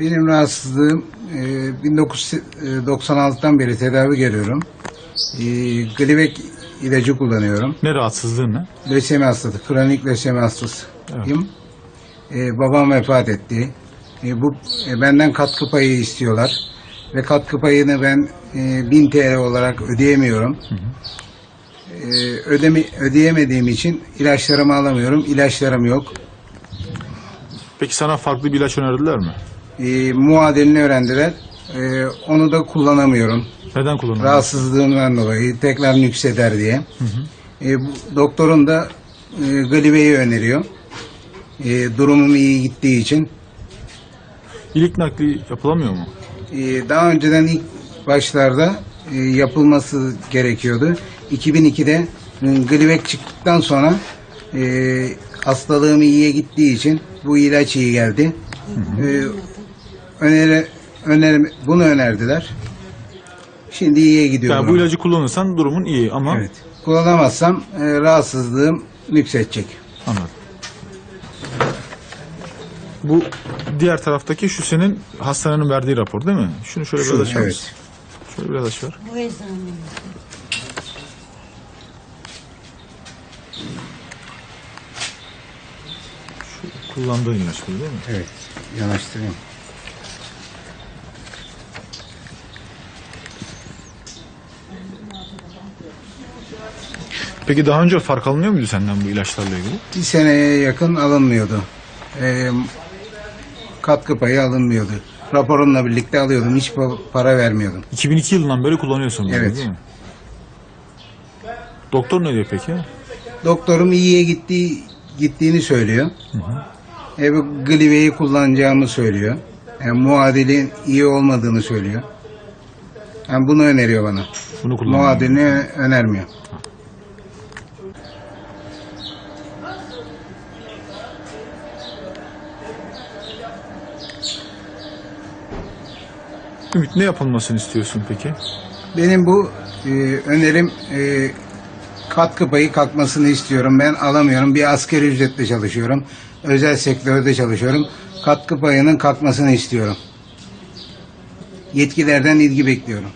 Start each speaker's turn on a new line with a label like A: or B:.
A: Benim rahatsızlığım e, 1996'dan beri tedavi görüyorum. E, Glivek ilacı kullanıyorum.
B: Ne rahatsızlığın ne?
A: Lösemi hastası, kronik lösemi hastasıyım. E, babam vefat etti. E, bu e, benden katkı payı istiyorlar ve katkı payını ben e, 1000 TL olarak ödeyemiyorum. E, ödemi, ödeyemediğim için ilaçlarımı alamıyorum. İlaçlarım yok.
B: Peki sana farklı bir ilaç önerdiler mi?
A: E, muadilini öğrendiler. E, onu da kullanamıyorum.
B: Neden kullanıyorsun?
A: Rahatsızlığımdan dolayı tekrar nükseder diye. E, bu, doktorun da e, Glive'yi öneriyor. E, durumum iyi gittiği için.
B: İlik nakli yapılamıyor mu?
A: E, daha önceden ilk başlarda e, yapılması gerekiyordu. 2002'de e, Glivec çıktıktan sonra e, hastalığım iyiye gittiği için bu ilaç iyi geldi. E, öneri, öneri, bunu önerdiler. Şimdi iyiye gidiyor.
B: Yani bu
A: durum.
B: ilacı kullanırsan durumun iyi ama
A: Evet. Kullanamazsam e, rahatsızlığım nüksedecek.
B: anladım. Bu diğer taraftaki şu senin hastanenin verdiği rapor değil mi? Şunu şöyle biraz
A: Şu,
B: açar
A: evet.
B: mısın? Şöyle biraz aç ver.
C: Bu.
B: Kullandığın ilaç bu değil mi?
A: Evet. Yanaştırayım.
B: Peki daha önce fark alınıyor muydu senden bu ilaçlarla ilgili?
A: Bir seneye yakın alınmıyordu. E, katkı payı alınmıyordu. Raporumla birlikte alıyordum. Hiç pa- para vermiyordum.
B: 2002 yılından beri kullanıyorsun bunu
A: Evet.
B: değil mi? Doktor ne diyor peki?
A: Doktorum iyiye gittiği gittiğini söylüyor. E, bu Glive'yi kullanacağımı söylüyor. Yani muadilin iyi olmadığını söylüyor. Yani bunu öneriyor bana.
B: Bunu kullan.
A: Muadilini önermiyor.
B: Ümit ne yapılmasını istiyorsun peki?
A: Benim bu e, önerim e, katkı payı kalkmasını istiyorum. Ben alamıyorum. Bir asgari ücretle çalışıyorum. Özel sektörde çalışıyorum. Katkı payının kalkmasını istiyorum. Yetkilerden ilgi bekliyorum.